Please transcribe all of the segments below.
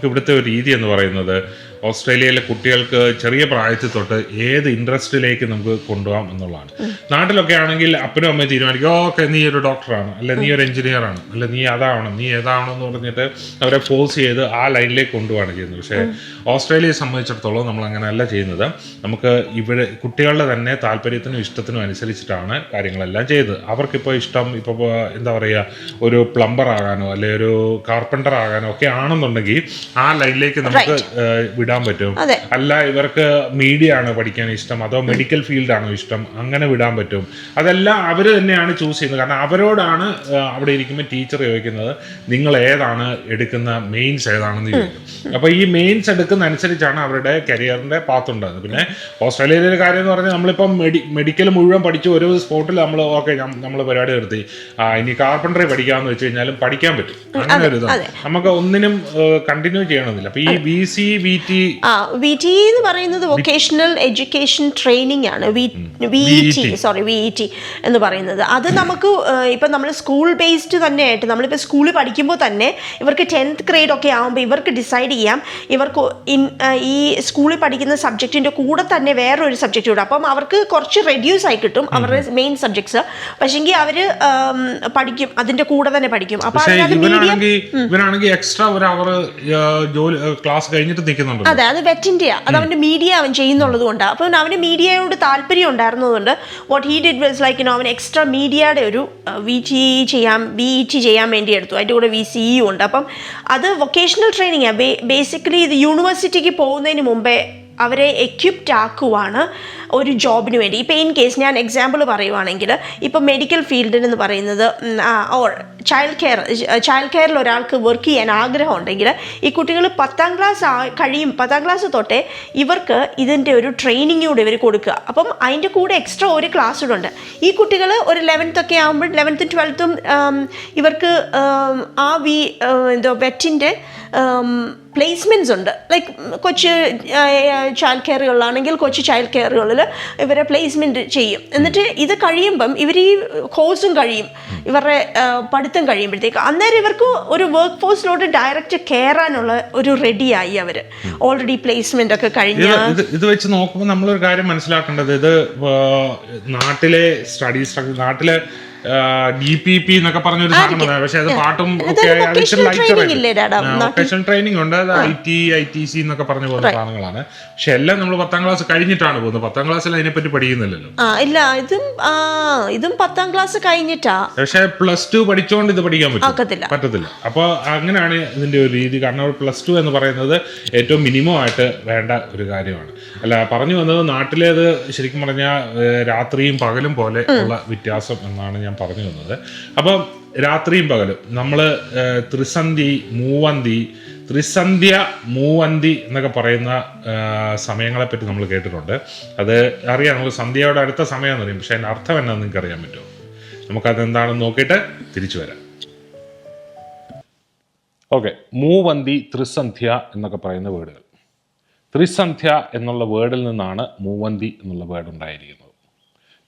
നമുക്ക് ഇവിടുത്തെ ഒരു രീതി എന്ന് പറയുന്നത് ഓസ്ട്രേലിയയിലെ കുട്ടികൾക്ക് ചെറിയ പ്രായത്തിൽ തൊട്ട് ഏത് ഇൻട്രസ്റ്റിലേക്ക് നമുക്ക് കൊണ്ടുപോകാം എന്നുള്ളതാണ്. നാട്ടിലൊക്കെ ആണെങ്കിൽ അപ്പനും അമ്മയും തീരുമാനിക്കും ഓക്കെ നീ ഒരു ഡോക്ടറാണ് അല്ലെ നീ ഒരു എഞ്ചിനീയർ ആണ് അല്ലെ നീ അതാവണം നീ ഏതാവണം എന്ന് പറഞ്ഞിട്ട് അവരെ ഫോഴ്സ് ചെയ്ത് ആ ലൈനിലേക്ക് കൊണ്ടുപോവാണ് ചെയ്യുന്നത്. പക്ഷേ ഓസ്ട്രേലിയയെ സംബന്ധിച്ചിടത്തോളം നമ്മൾ അങ്ങനെയല്ല ചെയ്യുന്നത്. നമുക്ക് ഇവിടെ കുട്ടികളുടെ തന്നെ താല്പര്യത്തിനും ഇഷ്ടത്തിനും അനുസരിച്ചിട്ടാണ് കാര്യങ്ങളെല്ലാം ചെയ്തത്. അവർക്കിപ്പോൾ ഇഷ്ടം ഇപ്പോൾ എന്താ പറയുക ഒരു പ്ലംബർ ആകാനോ അല്ലെ ഒരു കാർപ്പന്റർ ആകാനോ ഒക്കെ ആണെന്നുണ്ടെങ്കിൽ ആ ലൈനിലേക്ക് നമുക്ക് വിടാൻ പറ്റും. അല്ല ഇവർക്ക് മീഡിയ ആണ് പഠിക്കാൻ ഇഷ്ടം. അതോ മെഡിക്കൽ ഫീൽഡ് ആണോ ഇഷ്ടം? അങ്ങനെ വിടാൻ പറ്റും. അതെല്ലാം അവർ തന്നെയാണ് ചൂസ് ചെയ്യുന്നത്. കാരണം അവരോടാണ് അവിടെ ഇരിക്കുമ്പോൾ ടീച്ചർ ചോദിക്കുന്നത് നിങ്ങൾ ഏതാണ് എടുക്കുന്ന മെയിൻസ് ഏതാണെന്ന് ചോദിക്കും. അപ്പോൾ ഈ മെയിൻസ് എടുക്കുന്ന അനുസരിച്ചാണ് അവരുടെ കരിയറിന്റെ പാത്ത് ഉണ്ടാകുന്നത്. പിന്നെ ഓസ്ട്രേലിയയിലെ ഒരു കാര്യം എന്ന് പറഞ്ഞാൽ നമ്മളിപ്പം മെഡി മെഡിക്കൽ മുഴുവൻ പഠിച്ച് ഒരു സ്പോട്ടിൽ നമ്മൾ ഓക്കെ നമ്മൾ പരിപാടി നിർത്തി. ഇനി കാർപ്പൻട്രി പഠിക്കാമെന്ന് വെച്ച് കഴിഞ്ഞാലും പഠിക്കാൻ പറ്റും. അങ്ങനെ ഒരു ഇതാണ്. നമുക്ക് ഒന്നിനും കണ്ടിന്യൂ ചെയ്യണമെന്നില്ല. അപ്പൊ ഈ ബി സി ബി ടി ആ വി ടി എന്ന് പറയുന്നത് വൊക്കേഷണൽ എഡ്യൂക്കേഷൻ ട്രെയിനിങ് ആണ്. V V T sorry V T എന്ന് പറയുന്നത്. അത് നമുക്ക് ഇപ്പം നമ്മൾ സ്കൂൾ ബേസ്ഡ് തന്നെ ആയിട്ട് നമ്മളിപ്പോൾ സ്കൂളിൽ പഠിക്കുമ്പോൾ തന്നെ ഇവർക്ക് ടെൻത്ത് ഗ്രേഡ് ഒക്കെ ആകുമ്പോൾ ഇവർക്ക് ഡിസൈഡ് ചെയ്യാം. ഇവർക്ക് ഇൻ ഈ സ്കൂളിൽ പഠിക്കുന്ന സബ്ജക്റ്റിന്റെ കൂടെ തന്നെ വേറൊരു സബ്ജക്റ്റ് കൂടെ. അപ്പം അവർക്ക് കുറച്ച് റെഡ്യൂസ് ആയി കിട്ടും അവരുടെ മെയിൻ സബ്ജക്ട്സ് പക്ഷേങ്കിൽ അവർ പഠിക്കും അതിന്റെ കൂടെ തന്നെ പഠിക്കും. അപ്പം ഇവനാണെങ്കിൽ എക്സ്ട്രാ ഒരു അവർ ജോലി ക്ലാസ് കഴിഞ്ഞിട്ട് നിൽക്കുന്നുണ്ട്. അതെ അത് ഇന്ത്യ അത് അവന്റെ മീഡിയ അവൻ ചെയ്യുന്നുള്ളത് കൊണ്ട്. അപ്പൊ അവന് മീഡിയയോട് താല്പര്യം ഉണ്ടായിരുന്നതുകൊണ്ട് what he did was like അവൻ എക്സ്ട്രാ മീഡിയയുടെ ഒരു വി ടി ചെയ്യാൻ ബി ഇ ടി ചെയ്യാൻ വേണ്ടി എടുത്തു. അതിന്റെ കൂടെ വി സി ഇ ഉണ്ട്. അപ്പം അത് വൊക്കേഷണൽ ട്രെയിനിങ് ആണ് ബേസിക്കലി ഇത് യൂണിവേഴ്സിറ്റിക്ക് പോകുന്നതിന് മുമ്പേ അവരെ എക്യുപ്റ്റ് ആക്കുവാണ്. ഒരു ജോബിന് വേണ്ടി. ഇപ്പോൾ ഇൻ കേസ് ഞാൻ എക്സാമ്പിൾ പറയുവാണെങ്കിൽ ഇപ്പോൾ മെഡിക്കൽ ഫീൽഡിൽ എന്ന് പറയുന്നത് ഓർ ചൈൽഡ് കെയർ ചൈൽഡ് കെയറിൽ ഒരാൾക്ക് വർക്ക് ചെയ്യാൻ ആഗ്രഹം ഉണ്ടെങ്കിൽ ഈ കുട്ടികൾ പത്താം ക്ലാസ് കഴിയും. പത്താം ക്ലാസ് തൊട്ടേ ഇവർക്ക് ഇതിന്റെ ഒരു ട്രെയിനിങ് കൂടെ ഇവർ കൊടുക്കുക. അപ്പം അതിന്റെ കൂടെ എക്സ്ട്രാ ഒരു ക്ലാസ് കൂടെ ഉണ്ട്. ഈ കുട്ടികൾ ഒരു ലെവൻത്ത് ഒക്കെ ആകുമ്പോൾ ലെവൻത്തും ട്വൽത്തും ഇവർക്ക് ആ വി എന്തോ വെറ്റിന്റെ പ്ലേസ്മെന്റ്സ് ഉണ്ട്. ലൈക്ക് കൊച്ചു ചൈൽഡ് കെയറുകളിലാണെങ്കിൽ കൊച്ചു ചൈൽഡ് കെയറുകളിൽ ഇവരെ പ്ലേസ്മെന്റ് ചെയ്യും. എന്നിട്ട് ഇത് കഴിയുമ്പം ഇവർ ഈ കോഴ്സും കഴിയും. ഇവരുടെ പഠിത്തം കഴിയുമ്പോഴത്തേക്ക് അന്നേരം ഇവർക്ക് ഒരു വർക്ക് ഫോഴ്സിലോട്ട് ഡയറക്റ്റ് കയറാനുള്ള ഒരു റെഡിയായി അവർ. ഓൾറെഡി പ്ലേസ്മെന്റ് ഒക്കെ കഴിഞ്ഞ ഇത് വെച്ച് നോക്കുമ്പോൾ നമ്മളൊരു കാര്യം മനസ്സിലാക്കേണ്ടത്. ഇത് നാട്ടിലെ സ്റ്റഡീസ് നാട്ടിലെ ഡി പി പി എന്നൊക്കെ പറഞ്ഞൊരു സാധനം വന്നതാണ്. പക്ഷെ അത് പാട്ടും? വൊക്കേഷണൽ ട്രെയിനിങ് ഉണ്ട്. അത് I T I T C എന്നൊക്കെ പറഞ്ഞു പോകുന്ന സാധനങ്ങളാണ്. പക്ഷെ എല്ലാം നമ്മൾ പത്താം ക്ലാസ് കഴിഞ്ഞിട്ടാണ് പോകുന്നത്. പത്താം ക്ലാസ്സിൽ അതിനെപ്പറ്റി പഠിക്കുന്നില്ലല്ലോ. ഇല്ല ഇതും ഇതും പത്താം ക്ലാസ് കഴിഞ്ഞിട്ടാ. പക്ഷെ പ്ലസ് ടു പഠിച്ചുകൊണ്ട് ഇത് പഠിക്കാൻ പറ്റും. പറ്റത്തില്ല. അപ്പോൾ അങ്ങനെയാണ് ഇതിന്റെ ഒരു രീതി. കാരണം പ്ലസ് ടു എന്ന് പറയുന്നത് ഏറ്റവും മിനിമം ആയിട്ട് വേണ്ട ഒരു കാര്യമാണ്. അല്ല പറഞ്ഞു വന്നത് നാട്ടിലേത് ശരിക്കും പറഞ്ഞാൽ രാത്രിയും പകലും പോലെ ഉള്ള വ്യത്യാസം എന്നാണ് ഞാൻ പറഞ്ഞു തന്നത്. അപ്പം രാത്രിയും പകലും. നമ്മൾ ത്രിസന്ധി മൂവന്തി ത്രിസന്ധ്യ മൂവന്തി എന്നൊക്കെ പറയുന്ന സമയങ്ങളെ സമയങ്ങളെപ്പറ്റി നമ്മൾ കേട്ടിട്ടുണ്ട്. അത് അറിയാം നമുക്ക് സന്ധ്യയുടെ അടുത്ത സമയം എന്ന് പറയും. പക്ഷേ അതിന്റെ അർത്ഥം എന്നാന്ന് നിങ്ങൾക്ക് അറിയാൻ പറ്റുമോ? നമുക്കത് എന്താണെന്ന് നോക്കിയിട്ട് തിരിച്ചു വരാം. ഓക്കെ. മൂവന്തി ത്രിസന്ധ്യ എന്നൊക്കെ പറയുന്ന വേർഡുകൾ. ത്രിസന്ധ്യ എന്നുള്ള വേർഡിൽ നിന്നാണ് മൂവന്തി എന്നുള്ള വേർഡ് ഉണ്ടായിരിക്കുന്നത്.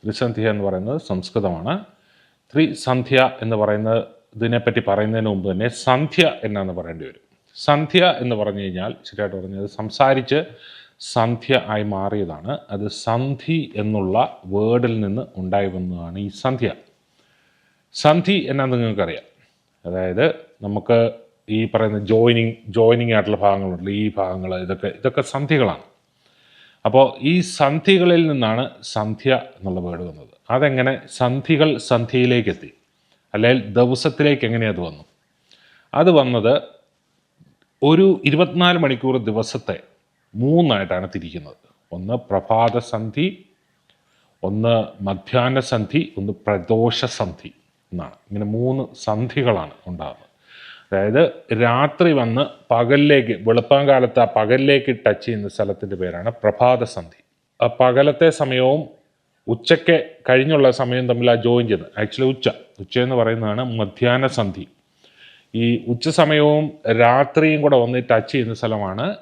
ത്രിസന്ധ്യ എന്ന് പറയുന്നത് സംസ്കൃതമാണ്. ത്രിസന്ധ്യ എന്ന് പറയുന്നത് ഇതിനെപ്പറ്റി പറയുന്നതിന് മുമ്പ് തന്നെ സന്ധ്യ എന്നാന്ന് പറയേണ്ടി വരും. സന്ധ്യ എന്ന് പറഞ്ഞു കഴിഞ്ഞാൽ ശരിയായിട്ട് പറഞ്ഞത് സംസാരിച്ച് സന്ധ്യ ആയി മാറിയതാണ്. അത് സന്ധി എന്നുള്ള വേർഡിൽ നിന്ന് ഉണ്ടായി വന്നതാണ് ഈ സന്ധ്യ. സന്ധി എന്നാ നിങ്ങൾക്കറിയാം. അതായത് നമുക്ക് ഈ പറയുന്ന ജോയിനിങ് ജോയിനിങ് ആയിട്ടുള്ള ഭാഗങ്ങളുണ്ട് ഈ ഭാഗങ്ങൾ ഇതൊക്കെ ഇതൊക്കെ സന്ധികളാണ് അപ്പോൾ ഈ സന്ധികളിൽ നിന്നാണ് സന്ധ്യ എന്നുള്ള വേർഡ് വന്നത്. അതെങ്ങനെ സന്ധികൾ സന്ധിയിലേക്ക് എത്തി അല്ലെങ്കിൽ ദിവസത്തിലേക്ക് എങ്ങനെ അത് വന്നു. അത് വന്നത് ഒരു ഇരുപത്തിനാല് മണിക്കൂർ ദിവസത്തെ മൂന്നായിട്ടാണ് തിരിക്കുന്നത്. ഒന്ന് പ്രഭാത സന്ധി ഒന്ന് മധ്യാഹ്ന സന്ധി ഒന്ന് പ്രദോഷ സന്ധി എന്നാണ്. ഇങ്ങനെ മൂന്ന് സന്ധികളാണ് ഉണ്ടാകുന്നത് അതായത് രാത്രി വന്ന് പകലിലേക്ക് വെളുപ്പം കാലത്ത് ആ പകലിലേക്ക് ടച്ച് ചെയ്യുന്ന സ്ഥലത്തിന്റെ പേരാണ് പ്രഭാതസന്ധി ആ പകലത്തെ സമയവും ഉച്ചയ്ക്ക് കഴിഞ്ഞുള്ള സമയം തമ്മിൽ ആ ജോയിൻ ചെയ്യുന്നത് ആക്ച്വലി ഉച്ച. ഉച്ച എന്ന് പറയുന്നതാണ് മധ്യാഹ്ന സന്ധി. ഈ ഉച്ച സമയവും രാത്രിയും കൂടെ വന്ന് ടച്ച് ചെയ്യുന്ന സ്ഥലമാണ്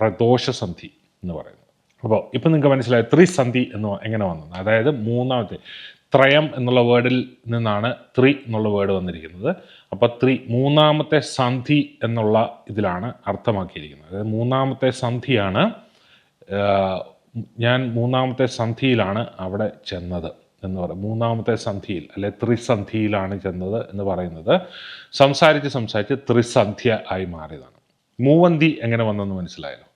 പ്രദോഷ പ്രദോഷസന്ധി എന്ന് പറയുന്നത്. അപ്പോൾ ഇപ്പം നിങ്ങൾക്ക് മനസ്സിലായി? ത്രിസന്ധി എന്ന് എങ്ങനെ വന്നത് അതായത് മൂന്നാമത്തെ ത്രയം എന്നുള്ള വേർഡിൽ നിന്നാണ് ത്രി എന്നുള്ള വേർഡ് വന്നിരിക്കുന്നത്. അപ്പോൾ ത്രി മൂന്നാമത്തെ സന്ധി എന്നുള്ള ഇതിലാണ് അർത്ഥമാക്കിയിരിക്കുന്നത്. അതായത് മൂന്നാമത്തെ സന്ധിയാണ് ഞാൻ മൂന്നാമത്തെ സന്ധിയിലാണ് അവിടെ ചെന്നത് എന്ന് പറയും മൂന്നാമത്തെ സന്ധിയിൽ അല്ലെ ത്രിസന്ധിയിലാണ് ചെന്നത് എന്ന് പറയുന്നത്. സംസാരിച്ച് സംസാരിച്ച് ത്രിസന്ധ്യ ആയി മാറിയതാണ്. മൂവന്തി എങ്ങനെ വന്നെന്ന് മനസ്സിലായല്ലോ?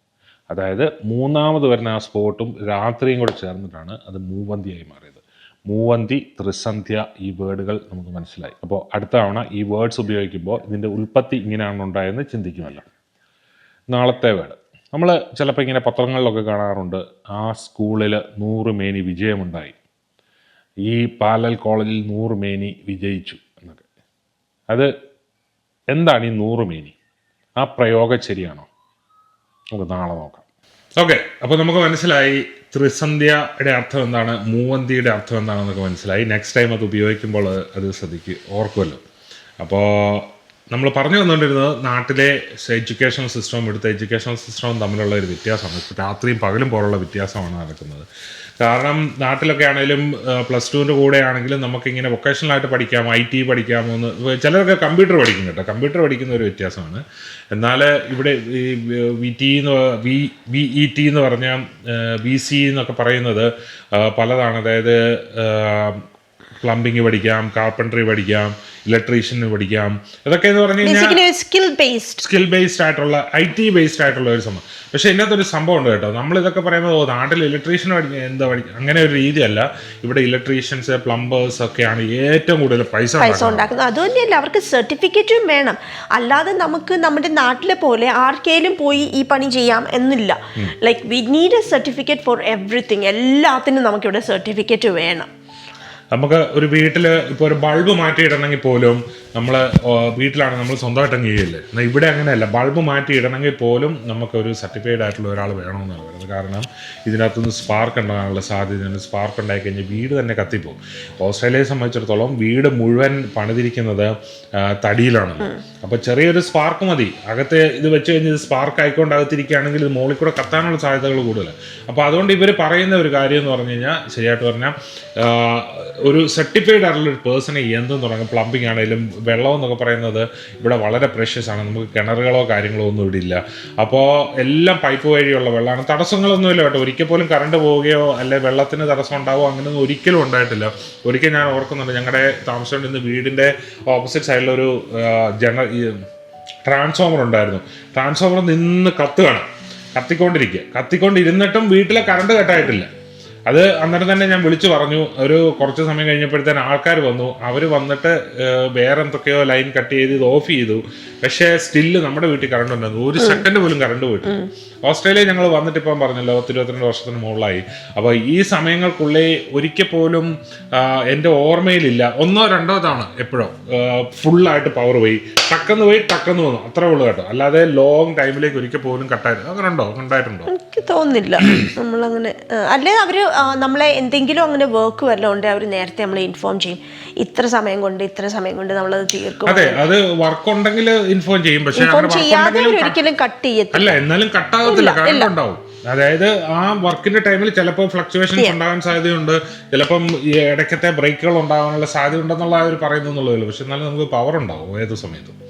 അതായത് മൂന്നാമത് വരുന്ന ആ സ്പോട്ടും രാത്രിയും കൂടെ ചേർന്നിട്ടാണ് അത് മൂവന്തിയായി മാറിയത്. മൂവന്തി ത്രിസന്ധ്യ ഈ വേർഡുകൾ നമുക്ക് മനസ്സിലായി. അപ്പോൾ അടുത്ത തവണ ഈ വേർഡ്സ് ഉപയോഗിക്കുമ്പോൾ ഇതിന്റെ ഉൽപ്പത്തി ഇങ്ങനെയാണ് ഉണ്ടായെന്ന് ചിന്തിക്കുമല്ലോ. നാളത്തെ വേർഡ്. നമ്മൾ ചിലപ്പോൾ ഇങ്ങനെ പത്രങ്ങളിലൊക്കെ കാണാറുണ്ട്. ആ സ്കൂളിൽ നൂറ് മേനി വിജയമുണ്ടായി. ഈ പാലൽ കോളേജിൽ നൂറ് മേനി വിജയിച്ചു എന്നൊക്കെ. അത് എന്താണ് ഈ നൂറ് മേനി? ആ പ്രയോഗം ശരിയാണോ നമുക്ക് നാളെ നോക്കാം. ഓക്കെ അപ്പോൾ നമുക്ക് മനസ്സിലായി ത്രിസന്ധ്യയുടെ അർത്ഥം എന്താണ് മൂവന്തിയുടെ അർത്ഥം എന്താണെന്നൊക്കെ മനസ്സിലായി. നെക്സ്റ്റ് ടൈം അത് ഉപയോഗിക്കുമ്പോൾ അത് ശ്രദ്ധിക്കുക ഓർക്കുമല്ലോ അപ്പോൾ നമ്മൾ പറഞ്ഞു വന്നുകൊണ്ടിരുന്നത് നാട്ടിലെ എഡ്യൂക്കേഷണൽ സിസ്റ്റവും ഇവിടുത്തെ എഡ്യൂക്കേഷണൽ സിസ്റ്റവും തമ്മിലുള്ള ഒരു വ്യത്യാസമാണ് രാത്രിയും പകലും പോലുള്ള വ്യത്യാസമാണ് നടക്കുന്നത്. കാരണം നാട്ടിലൊക്കെ ആണെങ്കിലും പ്ലസ് ടുവിന്റെ കൂടെ ആണെങ്കിലും നമുക്കിങ്ങനെ വൊക്കേഷണലായിട്ട് പഠിക്കാം ഐ ടി പഠിക്കാമോ എന്ന് ചിലരൊക്കെ കമ്പ്യൂട്ടർ പഠിക്കും കേട്ടോ. കമ്പ്യൂട്ടർ പഠിക്കുന്ന ഒരു വ്യത്യാസമാണ്. എന്നാൽ ഇവിടെ ഈ വി ടി എന്ന് വി വി ഇ ടി എന്ന് പറഞ്ഞാൽ ബി സി എന്നൊക്കെ പറയുന്നത് പലതാണ്. അതായത് പ്ലംബിങ് പഠിക്കാം കാർപ്പൻട്രി പഠിക്കാം ഇലക്ട്രീഷ്യന് പഠിക്കാം. ഇതൊക്കെ എന്ന് പറഞ്ഞു കഴിഞ്ഞാൽ സ്കിൽ ബേസ്ഡ് സ്കിൽ ബേസ്ഡ് ആയിട്ടുള്ള ഐ ടി ബേസ്ഡ് ആയിട്ടുള്ള ഒരു സംഭവം. പക്ഷേ ഇതിനകത്തൊരു സംഭവം ഉണ്ട് കേട്ടോ. നമ്മൾ ഇതൊക്കെ പറയുന്നത് ഓ നാട്ടിൽ ഇലക്ട്രീഷ്യൻ പഠിക്കുക എന്താ പഠിക്കുക അങ്ങനെ ഒരു രീതിയല്ല. ഇവിടെ ഇലക്ട്രീഷ്യൻസ് പ്ലംബേഴ്സ് ഒക്കെയാണ് ഏറ്റവും കൂടുതൽ പൈസ പൈസ ഉണ്ടാക്കുന്നത്. ഉണ്ടാക്കുന്നത്. അതുതന്നെയല്ല അവർക്ക് സർട്ടിഫിക്കറ്റും വേണം. അല്ലാതെ നമുക്ക് നമ്മുടെ നാട്ടിലെ പോലെ ആർക്കേലും പോയി ഈ പണി ചെയ്യാം എന്നില്ല. Like we need a certificate for everything എല്ലാത്തിനും നമുക്കിവിടെ സർട്ടിഫിക്കറ്റ് വേണം. നമുക്ക് ഒരു വീട്ടിൽ ഇപ്പോൾ ഒരു ബൾബ് മാറ്റിയിടണമെങ്കിൽ പോലും നമ്മൾ വീട്ടിലാണ് നമ്മൾ സ്വന്തമായിട്ട് അങ്ങ് ചെയ്യില്ലേ? എന്നാൽ ഇവിടെ അങ്ങനെയല്ല. ബൾബ് മാറ്റി ഇടണമെങ്കിൽ പോലും നമുക്കൊരു സർട്ടിഫൈഡ് ആയിട്ടുള്ള ഒരാൾ വേണമെന്നാണ് പറയുന്നത്. കാരണം ഇതിനകത്തുനിന്ന് സ്പാർക്ക് ഉണ്ടാകാനുള്ള സാധ്യതയുണ്ട് സ്പാർക്ക് ഉണ്ടായി കഴിഞ്ഞാൽ വീട് തന്നെ കത്തിപ്പോകും ഓസ്ട്രേലിയയെ സംബന്ധിച്ചിടത്തോളം വീട് മുഴുവൻ പണിതിരിക്കുന്നത് തടിയിലാണ്. തടിയിലാണല്ലോ അപ്പോൾ ചെറിയൊരു സ്പാർക്ക് മതി. അകത്തെ ഇത് വെച്ച് കഴിഞ്ഞ് ഇത് സ്പാർക്ക് ആയിക്കൊണ്ട് അകത്തിരിക്കുകയാണെങ്കിൽ ഇത് മുകളിൽ കൂടെ കത്താനുള്ള സാധ്യതകൾ കൂടുതൽ അപ്പോൾ അതുകൊണ്ട് ഇവർ പറയുന്ന ഒരു കാര്യം എന്ന് പറഞ്ഞു കഴിഞ്ഞാൽ ശരിയായിട്ട് പറഞ്ഞാൽ ഒരു സർട്ടിഫൈഡ് ആയിട്ടുള്ള ഒരു പേഴ്സണെ എന്തെന്ന് തുടങ്ങും. പ്ലംബിംഗ് ആണെങ്കിലും വെള്ളം എന്നൊക്കെ പറയുന്നത് ഇവിടെ വളരെ പ്രഷ്യസ് ആണ്. നമുക്ക് കിണറുകളോ കാര്യങ്ങളോ ഒന്നും ഇവിടെ ഇല്ല. അപ്പോൾ എല്ലാം പൈപ്പ് വഴിയുള്ള വെള്ളമാണ്. തടസ്സങ്ങളൊന്നുമില്ല കേട്ടോ. ഒരിക്കൽ പോലും കറണ്ട് പോവുകയോ അല്ലെ വെള്ളത്തിന് തടസ്സം ഉണ്ടാവുകയോ അങ്ങനെയൊന്നും ഒരിക്കലും ഉണ്ടായിട്ടില്ല. ഒരിക്കൽ ഞാൻ ഓർക്കുന്നുണ്ട് ഞങ്ങളുടെ താമസിച്ചുകൊണ്ടിരുന്ന വീടിന്റെ ഓപ്പോസിറ്റ് സൈഡിലൊരു ജന ട്രാൻസ്ഫോമർ ഉണ്ടായിരുന്നു. ട്രാൻസ്ഫോമർ നിന്ന് കത്തുകയാണ്. കത്തിക്കൊണ്ടിരിക്കുക കത്തിക്കൊണ്ടിരുന്നിട്ടും വീട്ടിലെ കറണ്ട് കട്ടായിട്ടില്ല അത് അന്നേരം തന്നെ ഞാൻ വിളിച്ചു പറഞ്ഞു. ഒരു കുറച്ച് സമയം കഴിഞ്ഞപ്പോഴത്തേന് ആൾക്കാർ വന്നു. അവർ വന്നിട്ട് വേറെ എന്തൊക്കെയോ ലൈൻ കട്ട് ചെയ്ത് ഇത് ഓഫ് ചെയ്തു. പക്ഷേ സ്റ്റില്ല് നമ്മുടെ വീട്ടിൽ കറണ്ട് ഉണ്ടായിരുന്നു. ഒരു സെക്കൻഡ് പോലും കറണ്ട് പോയിട്ട് ഓസ്ട്രേലിയ ഞങ്ങൾ വന്നിട്ട് ഇപ്പം പറഞ്ഞല്ലോ ഇരുപത്തിരണ്ട് വർഷത്തിന് മുകളിലായി. അപ്പോൾ ഈ സമയങ്ങൾക്കുള്ളിൽ ഒരിക്കൽ പോലും എന്റെ ഓർമ്മയിലില്ല. ഒന്നോ രണ്ടോ തവണ എപ്പോഴോ ഫുള്ളായിട്ട് പവർ പോയി. ടക്കെന്ന് പോയി ടക്കെന്ന് വന്നു. അത്രേ ഉള്ളൂ കേട്ടോ. അല്ലാതെ ലോങ് ടൈമിലേക്ക് ഒരിക്കൽ പോലും കട്ടായിരുന്നു അങ്ങനെ ഉണ്ടോ ഉണ്ടായിട്ടുണ്ടോ എനിക്ക് തോന്നുന്നില്ല. നമ്മളങ്ങനെ അല്ലെ അവർ നമ്മളെ എന്തെങ്കിലും അങ്ങനെ വർക്ക് വല്ലതും ഉണ്ടെങ്കിൽ അവർ നേരത്തെ നമ്മളെ ഇൻഫോം ചെയ്യും. ഇത്ര സമയം കൊണ്ട് ഇത്ര സമയം കൊണ്ട് നമ്മളത് തീർക്കും. അതെ അത് വർക്ക് ഉണ്ടെങ്കിൽ ഇൻഫോം ചെയ്യും. പക്ഷേ ഇൻഫോം ചെയ്യാതെ ഒരിക്കലും കട്ട് ചെയ്യത്തില്ല. അല്ല എന്നാലും കട്ടാകത്തില്ല കാരണം ഉണ്ടാവും. അതായത് ആ വർക്കിന്റെ ടൈമിൽ ചിലപ്പോൾ ഫ്ലക്ച്വേഷൻസ് ഉണ്ടാകാൻ സാധ്യതയുണ്ട്. ചിലപ്പം ഇടയ്ക്കത്തെ ബ്രേക്കുകൾ ഉണ്ടാകാനുള്ള സാധ്യത ഉണ്ടെന്നുള്ള അവർ പറയുന്നുള്ളൂ പക്ഷെ എന്നാലും നമുക്ക് പവർ ഉണ്ടാവും ഏത് സമയത്തും.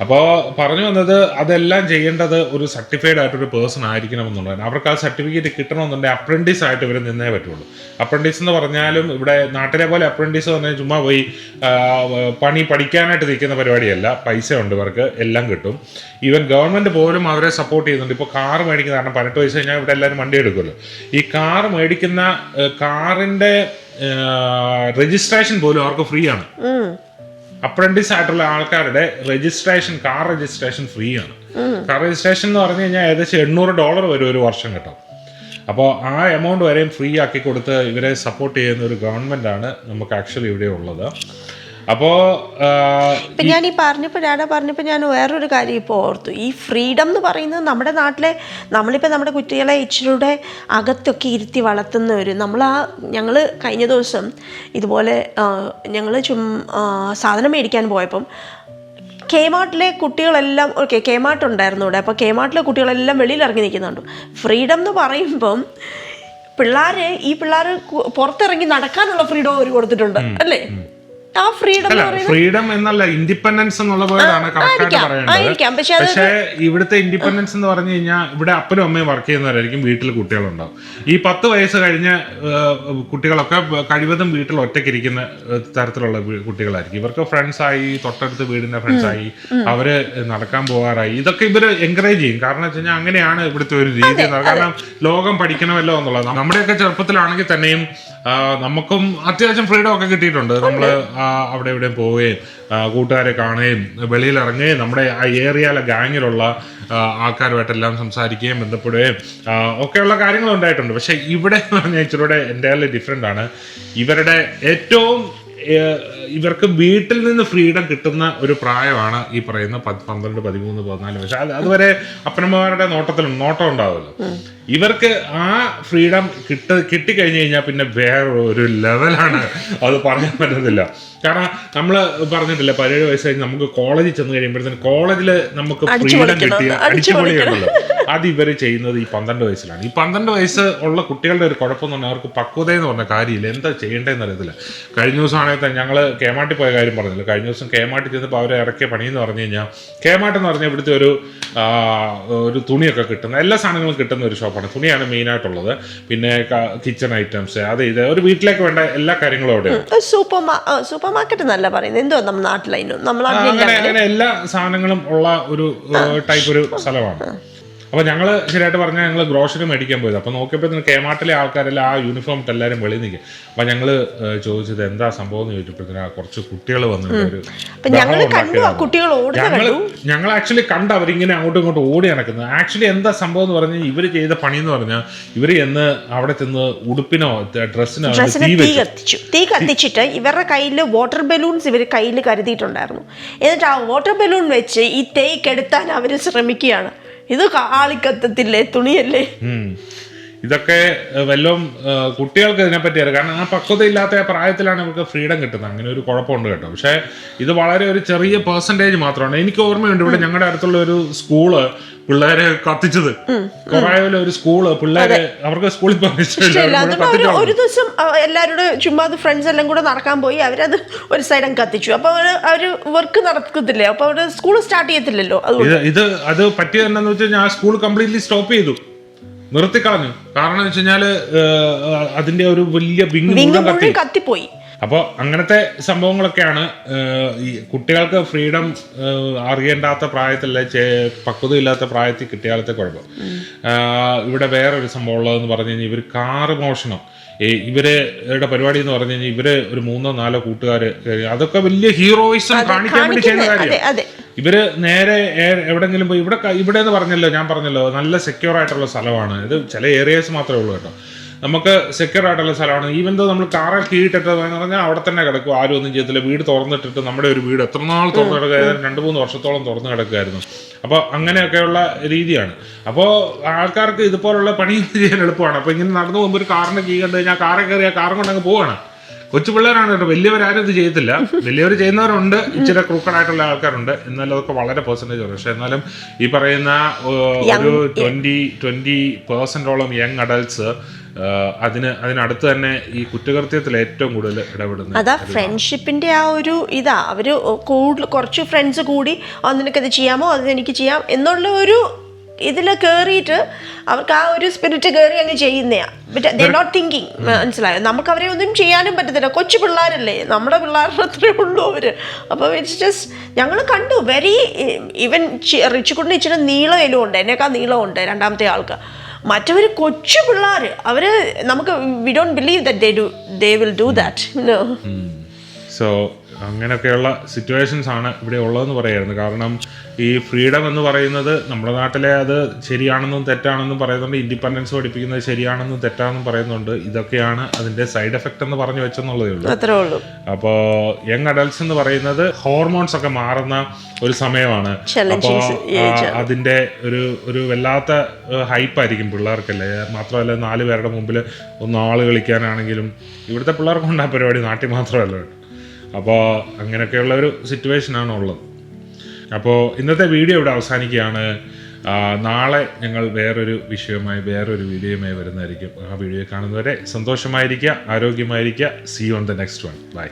അപ്പോൾ പറഞ്ഞു വന്നത് അതെല്ലാം ചെയ്യേണ്ടത് ഒരു സർട്ടിഫൈഡ് ആയിട്ടൊരു പേഴ്സൺ ആയിരിക്കണം എന്നുള്ളതാണ് അവർക്ക് ആ സർട്ടിഫിക്കറ്റ് കിട്ടണമെന്നുണ്ടെങ്കിൽ അപ്രന്റീസ് ആയിട്ട് ഇവർ നിന്നേ പറ്റുള്ളൂ. അപ്രന്റീസ് എന്ന് പറഞ്ഞാലും ഇവിടെ നാട്ടിലെ പോലെ അപ്രന്റീസ് പറഞ്ഞാൽ ചുമ്മാ പോയി പണി പഠിക്കാനായിട്ട് നിൽക്കുന്ന പരിപാടിയല്ല. പൈസ ഉണ്ട് ഇവർക്ക് എല്ലാം കിട്ടും. ഈവൻ ഗവൺമെന്റ് പോലും അവരെ സപ്പോർട്ട് ചെയ്യുന്നുണ്ട്. ഇപ്പോൾ കാർ മേടിക്കുന്ന കാരണം പതിനെട്ട് വയസ്സ് കഴിഞ്ഞാൽ ഇവിടെ എല്ലാവരും വണ്ടി എടുക്കുമല്ലോ. ഈ കാർ മേടിക്കുന്ന കാറിന്റെ രജിസ്ട്രേഷൻ പോലും അവർക്ക് ഫ്രീ ആണ്. അപ്രന്റീസ് ആയിട്ടുള്ള ആൾക്കാരുടെ രജിസ്ട്രേഷൻ കാർ രജിസ്ട്രേഷൻ ഫ്രീ ആണ്. കാർ രജിസ്ട്രേഷൻ എന്ന് പറഞ്ഞു കഴിഞ്ഞാൽ ഏകദേശം എണ്ണൂറ് ഡോളർ വരും ഒരു വർഷം കേട്ടോ. അപ്പോൾ ആ എമൗണ്ട് വരെയും ഫ്രീ ആക്കി കൊടുത്ത് ഇവരെ സപ്പോർട്ട് ചെയ്യുന്ന ഒരു ഗവൺമെന്റ് ആണ് നമുക്ക് ആക്ച്വലി ഇവിടെ ഉള്ളത്. അപ്പോൾ പിന്നെ ഞാൻ ഈ പറഞ്ഞപ്പോ ഡാഡ പറഞ്ഞപ്പോ ഞാൻ വേറൊരു കാര്യം ഇപ്പോൾ ഓർത്തു. ഈ ഫ്രീഡം എന്ന് പറയുന്നത് നമ്മുടെ നാട്ടിലെ നമ്മളിപ്പോൾ നമ്മുടെ കുട്ടികളെ ഇച്ചിരിയുടെ അകത്തൊക്കെ ഇരുത്തി വളർത്തുന്ന ഒരു നമ്മൾ ആ ഞങ്ങൾ കഴിഞ്ഞ ദിവസം ഇതുപോലെ ഞങ്ങൾ ചും സാധനം മേടിക്കാൻ പോയപ്പം കേമാട്ടിലെ കുട്ടികളെല്ലാം ഓക്കെ കേമാട്ട് ഉണ്ടായിരുന്നു ഇവിടെ. അപ്പോൾ കേമാട്ടിലെ കുട്ടികളെല്ലാം വെളിയിൽ ഇറങ്ങി നിൽക്കുന്നുണ്ട്. ഫ്രീഡം എന്ന് പറയുമ്പം പിള്ളേർ ഈ പിള്ളേർ പുറത്തിറങ്ങി നടക്കാനുള്ള ഫ്രീഡം അവർ കൊടുത്തിട്ടുണ്ട്. അല്ലേ? ആ ഫ്രീഡം ഫ്രീഡം എന്നല്ല ഇൻഡിപെൻഡൻസ് എന്നുള്ള വേർഡാണ് കറക്റ്റായിട്ട് പറയുന്നത് പക്ഷേ ഇവിടുത്തെ ഇൻഡിപെൻഡൻസ് എന്ന് പറഞ്ഞു കഴിഞ്ഞാൽ ഇവിടെ അപ്പനും അമ്മയും വർക്ക് ചെയ്യുന്നവരായിരിക്കും വീട്ടിൽ കുട്ടികളുണ്ടാവും. ഈ പത്ത് വയസ്സ് കഴിഞ്ഞ കുട്ടികളൊക്കെ കഴിവതും വീട്ടിൽ ഒറ്റയ്ക്കിരിക്കുന്ന ഇരിക്കുന്ന തരത്തിലുള്ള കുട്ടികളായിരിക്കും. ഇവർക്ക് ഫ്രണ്ട്സ് ആയി തൊട്ടടുത്ത് വീടിന്റെ ഫ്രണ്ട്സ് ആയി അവർ നടക്കാൻ പോകാറായി. ഇതൊക്കെ ഇവർ എൻകറേജ് ചെയ്യും. കാരണം വെച്ച് കഴിഞ്ഞാൽ അങ്ങനെയാണ് ഇവിടുത്തെ ഒരു രീതി കാരണം ലോകം പഠിക്കണമല്ലോ എന്നുള്ളത്. നമ്മുടെയൊക്കെ ചെറുപ്പത്തിലാണെങ്കിൽ തന്നെയും നമുക്കും അത്യാവശ്യം ഫ്രീഡം ഒക്കെ കിട്ടിയിട്ടുണ്ട്. നമ്മൾ ആ, അവിടെ ഇവിടെയും പോവുകയും കൂട്ടുകാരെ കാണുകയും വെളിയിൽ ഇറങ്ങുകയും നമ്മുടെ ആ ഏരിയയിലെ ഗാങ്ങിലുള്ള ആൾക്കാരുമായിട്ടെല്ലാം സംസാരിക്കുകയും ബന്ധപ്പെടുകയും ഒക്കെയുള്ള കാര്യങ്ങൾ ഉണ്ടായിട്ടുണ്ട്. പക്ഷെ ഇവിടെ പറഞ്ഞാൽ ഇച്ചിരൂടെ എന്റെ ഡിഫറെന്റ് ആണ്. ഇവരുടെ ഏറ്റവും ഇവർക്ക് വീട്ടിൽ നിന്ന് ഫ്രീഡം കിട്ടുന്ന ഒരു പ്രായമാണ് ഈ പറയുന്ന പന്ത്രണ്ട് പതിമൂന്ന് പതിനാല് വയസ്സ്. അത് അതുവരെ അപ്പനമ്മമാരുടെ നോട്ടത്തിൽ നോട്ടം ഉണ്ടാവുമല്ലോ. ഇവർക്ക് ആ ഫ്രീഡം കിട്ട കിട്ടിക്കഴിഞ്ഞു കഴിഞ്ഞാൽ പിന്നെ വേറെ ഒരു ലെവലാണ്. അത് പറയാൻ പറ്റത്തില്ല. കാരണം നമ്മൾ പറഞ്ഞിട്ടില്ല പതിനേഴ് വയസ്സ് കഴിഞ്ഞ് നമുക്ക് കോളേജിൽ ചെന്ന് കഴിയുമ്പോഴത്തേന് കോളേജിൽ നമുക്ക് ഫ്രീഡം കിട്ടിയ അടിച്ചു അടിച്ചുപൊളിയുണ്ടല്ലോ അത് ഇവർ ചെയ്യുന്നത് ഈ പന്ത്രണ്ട് വയസ്സിലാണ്. ഈ പന്ത്രണ്ട് വയസ്സ് ഉള്ള കുട്ടികളുടെ ഒരു കുഴപ്പം എന്ന് പറഞ്ഞാൽ അവർക്ക് പക്വത എന്ന് പറഞ്ഞ കാര്യമില്ല. എന്താ ചെയ്യേണ്ടതെന്ന് അറിയത്തില്ല. കഴിഞ്ഞ ദിവസമാണെങ്കിൽ തന്നെ ഞങ്ങൾ കേമാട്ടി പോയ കാര്യം പറഞ്ഞില്ല. കഴിഞ്ഞ ദിവസം കേമാട്ടി ചെന്നപ്പോൾ അവരെ ഇറക്കിയ പണിയെന്ന് എന്ന് പറഞ്ഞു കഴിഞ്ഞാൽ കേമാട്ട് എന്ന് പറഞ്ഞാൽ ഇവിടുത്തെ ഒരു ഒരു തുണിയൊക്കെ കിട്ടുന്ന എല്ലാ സാധനങ്ങളും കിട്ടുന്ന ഒരു ഷോപ്പാണ്. തുണിയാണ് മെയിനായിട്ടുള്ളത് പിന്നെ കിച്ചൺ ഐറ്റംസ് അത് ഇത് ഒരു വീട്ടിലേക്ക് വേണ്ട എല്ലാ കാര്യങ്ങളും അവിടെ സൂപ്പർ സൂപ്പർ മാർക്കറ്റ് എന്നല്ല പറയുന്നത്. എന്തോ നമ്മുടെ നാട്ടിലതിനും നമ്മൾ അങ്ങനെ എല്ലാ സാധനങ്ങളും ഉള്ള ഒരു ടൈപ്പ് ഒരു സ്ഥലമാണ്. അപ്പൊ ഞങ്ങൾ ശരിയായിട്ട് പറഞ്ഞാൽ ഞങ്ങൾ ഗ്രോഷറി മേടിക്കാൻ പോയത്. അപ്പൊ നോക്കിയപ്പോൾ തന്നെ കേമാട്ടിലെ ആൾക്കാരെല്ലാം ആ യൂണിഫോം ഇട്ട് എല്ലാവരും വെളിയിൽ നിൽക്കുക അപ്പൊ ഞങ്ങൾ ചോദിച്ചത് എന്താ സംഭവം എന്ന് ചോദിച്ചപ്പോഴത്തേന് കുറച്ച് കുട്ടികൾ അപ്പൊ ഞങ്ങൾ ഞങ്ങൾ ആക്ച്വലി കണ്ട് അവരിങ്ങനെ അങ്ങോട്ടും ഇങ്ങോട്ടും ഓടി നടക്കുന്നത് ആക്ച്വലി എന്താ സംഭവം എന്ന് പറഞ്ഞാൽ ഇവർ ചെയ്ത പണി എന്ന് പറഞ്ഞാൽ ഇവർ എന്ന് അവിടെ ചെന്ന് ഉടുപ്പിനോ ഡ്രസ്സിനോ തീ കത്തിച്ചു. തീ കത്തിച്ചിട്ട് ഇവരുടെ കയ്യിൽ വാട്ടർ ബലൂൺസ് ഇവർ കയ്യിൽ കരുതിയിട്ടുണ്ടായിരുന്നു. എന്നിട്ട് ആ വാട്ടർ ബലൂൺ വെച്ച് ഈ തേക്ക് എടുത്താൻ അവർ ശ്രമിക്കുകയാണ്. ഇത് കാളിക്കത്തത്തില്ലേ തുണിയല്ലേ? ഇതൊക്കെ വല്ലതും കുട്ടികൾക്ക് ഇതിനെപ്പറ്റി അറിയാം കാരണം ആ പക്വത ഇല്ലാത്ത ആ പ്രായത്തിലാണ് ഇവർക്ക് ഫ്രീഡം കിട്ടുന്നത്. അങ്ങനെ ഒരു കുഴപ്പമുണ്ട് കേട്ടോ. പക്ഷേ ഇത് വളരെ ഒരു ചെറിയ പെർസെന്റേജ് മാത്രമാണ്. എനിക്ക് ഓർമ്മയുണ്ട് ഇവിടെ ഞങ്ങളുടെ അടുത്തുള്ള ഒരു സ്കൂൾ പിള്ളേരെ കത്തിച്ചത്. കൊറേവിലെ ഒരു സ്കൂൾ പിള്ളേരെ അവർക്ക് സ്കൂളിൽ അതുകൊണ്ട് ഒരു ദിവസം എല്ലാവരോട് ചുമ്മാ അത് ഫ്രണ്ട്സ് എല്ലാം കൂടെ നടക്കാൻ പോയി. അവരത് ഒരു സൈഡം കത്തിച്ചു. അപ്പൊ അവർ അവർ വർക്ക് നടക്കത്തില്ലേ? അപ്പൊ അവർ സ്കൂൾ സ്റ്റാർട്ട് ചെയ്യത്തില്ലല്ലോ. ഇത് അത് പറ്റിയത് എന്താന്ന് വെച്ചാൽ ഞാൻ സ്കൂൾ കംപ്ലീറ്റ്ലി സ്റ്റോപ്പ് ചെയ്തു. നിർത്തിക്കളഞ്ഞു. കാരണം വെച്ച് കഴിഞ്ഞാൽ അതിന്റെ ഒരു വലിയ വിങ് കത്തിപ്പോയി. അപ്പോൾ അങ്ങനത്തെ സംഭവങ്ങളൊക്കെയാണ് ഈ കുട്ടികൾക്ക് ഫ്രീഡം അറിയേണ്ടാത്ത പ്രായത്തിലെ ചെ- പക്വതയില്ലാത്ത പ്രായത്തിൽ കിട്ടിയാലത്തെ കുഴപ്പം. ഇവിടെ വേറൊരു സംഭവം ഉള്ളതെന്ന് പറഞ്ഞു കഴിഞ്ഞാൽ ഇവർ കാറ് മോഷണം. ഇവരുടെ പരിപാടി എന്ന് പറഞ്ഞു കഴിഞ്ഞാൽ ഇവർ ഒരു മൂന്നോ നാലോ കൂട്ടുകാർ അതൊക്കെ വലിയ ഹീറോയിസം കാണിക്കാൻ വേണ്ടി ചെയ്യുന്ന കാര്യം ഇവർ നേരെ എവിടെങ്കിലും പോയി ഇവിടെ ഇവിടെ എന്ന് പറഞ്ഞല്ലോ ഞാൻ പറഞ്ഞല്ലോ നല്ല സെക്യൂർ ആയിട്ടുള്ള സ്ഥലമാണ്. ഇത് ചില ഏരിയസ് മാത്രമേ ഉള്ളൂ കേട്ടോ. നമുക്ക് സെക്യൂർ ആയിട്ടുള്ള സ്ഥലമാണ്. ഈവൻ ദോ നമ്മൾ കാറിൽ കീഴിട്ടിട്ട് എന്ന് പറഞ്ഞാൽ അവിടെ തന്നെ കിടക്കും. ആരും ഒന്നും ചെയ്യത്തില്ല. വീട് തുറന്നിട്ടിട്ട് നമ്മുടെ ഒരു വീട് എത്ര നാൾ തുറന്നു കിടക്കുക രണ്ട് മൂന്ന് വർഷത്തോളം തുറന്നു കിടക്കുമായിരുന്നു. അപ്പോൾ അങ്ങനെയൊക്കെയുള്ള രീതിയാണ്. അപ്പോൾ ആൾക്കാർക്ക് ഇതുപോലുള്ള പണി ചെയ്യാൻ എളുപ്പമാണ്. അപ്പോൾ ഇങ്ങനെ നടന്നു പോകുമ്പോൾ ഒരു കാറിന്റെ കീ കണ്ടു കഴിഞ്ഞാൽ കാറെ കയറി ആ കാറും കൊണ്ട് അങ്ങ് പോവാണ്. കൊച്ചു പിള്ളേരാണ് കേട്ടോ. വലിയവരാരും ഇത് ചെയ്യത്തില്ല. വലിയവർ ചെയ്യുന്നവരുണ്ട്. ഇച്ചിരി ക്രൂക്കഡായിട്ടുള്ള ആൾക്കാരുണ്ട്. എന്നാലും അതൊക്കെ വളരെ പെർസെന്റേജ് ആണ്. പക്ഷെ എന്നാലും ഈ പറയുന്ന ഒരു ട്വന്റി ട്വന്റി പെർസെന്റോളം യങ് അഡൽട്സ് അതിന് അതിനടുത്ത് തന്നെ ഈ കുറ്റകൃത്യത്തിൽ ഏറ്റവും കൂടുതൽ ഇടപെടുന്നത് അതാ ഫ്രണ്ട്ഷിപ്പിന്റെ ആ ഒരു ഇതാ അവർ കൂടുതൽ കുറച്ച് ഫ്രണ്ട്സ് കൂടി "ആ, നിനക്കത് ചെയ്യാമോ? അത് എനിക്ക് ചെയ്യാം. എന്നുള്ള ഒരു ഇതിൽ കയറിയിട്ട് അവർക്ക് ആ ഒരു സ്പിരിറ്റ് കയറി അങ്ങ് ചെയ്യുന്നയാ. ദേ നോട്ട് തിങ്കിങ് മനസ്സിലായോ? നമുക്ക് അവരെ ഒന്നും ചെയ്യാനും പറ്റത്തില്ല. കൊച്ചു പിള്ളേരല്ലേ? നമ്മുടെ പിള്ളേരുടെ അത്രേ ഉള്ളൂ അവർ. അപ്പോൾ ഇറ്റ്സ് ജസ്റ്റ് ഞങ്ങൾ കണ്ടു. വെരി ഈവൻ റിച്ചുകുട്ടിന് ഇച്ചിരി നീളയിലും ഉണ്ട് എന്നേക്കാൾ നീളമുണ്ട് രണ്ടാമത്തെ ആൾക്ക്. മറ്റവർ കൊച്ചു പിള്ളേർ അവർ നമുക്ക് we don't believe that they do they will do that so അങ്ങനെയൊക്കെയുള്ള സിറ്റുവേഷൻസ് ആണ് ഇവിടെ ഉള്ളതെന്ന് പറയായിരുന്നു. കാരണം ഈ ഫ്രീഡം എന്ന് പറയുന്നത് നമ്മുടെ നാട്ടിലെ അത് ശരിയാണെന്നും തെറ്റാണെന്നും പറയുന്നുണ്ട്. ഇൻഡിപെൻഡൻസ് പഠിപ്പിക്കുന്നത് ശരിയാണെന്നും തെറ്റാണെന്നും പറയുന്നുണ്ട്. ഇതൊക്കെയാണ് അതിന്റെ സൈഡ് എഫക്റ്റ് എന്ന് പറഞ്ഞു വെച്ചെന്നുള്ളതേ ഉള്ളൂ. അപ്പോൾ യങ് അഡൽട്സ് എന്ന് പറയുന്നത് ഹോർമോൺസ് ഒക്കെ മാറുന്ന ഒരു സമയമാണ്. അപ്പോ അപ്പോൾ അതിന്റെ ഒരു ഒരു വല്ലാത്ത ഹൈപ്പായിരിക്കും പിള്ളേർക്കല്ലേ. മാത്രമല്ല നാല് പേരുടെ മുമ്പിൽ ഒന്ന് ആൾ കളിക്കാനാണെങ്കിലും ഇവിടുത്തെ പിള്ളേർക്കുണ്ടാ ആ പരിപാടി നാട്ടിൽ മാത്രമല്ല. കേട്ടോ അപ്പോൾ അങ്ങനെയൊക്കെയുള്ള ഒരു സിറ്റുവേഷനാണ് ഉള്ളത് അപ്പോൾ ഇന്നത്തെ വീഡിയോ ഇവിടെ അവസാനിക്കുകയാണ്. നാളെ ഞങ്ങൾ വേറൊരു വിഷയവുമായി വേറൊരു വീഡിയോയുമായി വരുന്നതായിരിക്കും. ആ വീഡിയോ കാണുന്നവരെ സന്തോഷമായിരിക്കുക ആരോഗ്യമായിരിക്കുക. See on the next one bye